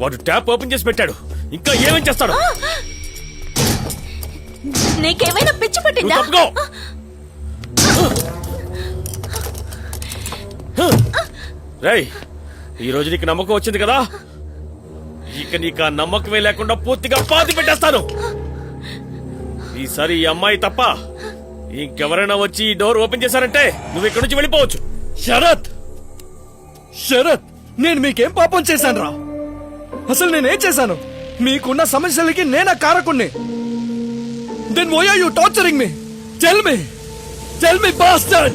వాడు tap open చేసి పెట్టాడు. ఇంకా ఏమేం చేస్తాడు? నీకేమైనా పిచ్చి పట్టిందా? తప్పుకో. రేయ్ ఈ రోజు నీకు నమ్మకం వచ్చింది కదా? ఇక నీకు ఆ నమ్మకమే లేకుండా పూర్తిగా పాతి పెట్టేస్తాను. ఈసారి ఈ అమ్మాయి తప్ప ఇంకెవరైనా వచ్చి ఈ డోర్ ఓపెన్ చేశారంటే నువ్వు ఇక్కడి నుంచి వెళ్ళిపోవచ్చు. శరత్! శరత్! నేను మీకేం పాపం చేశాను రా అసలు నేనేం చేశాను? మీకున్న సమస్యలకి నేనా కారకుణ్ణి. Then why are you torturing me tell me tell me bastard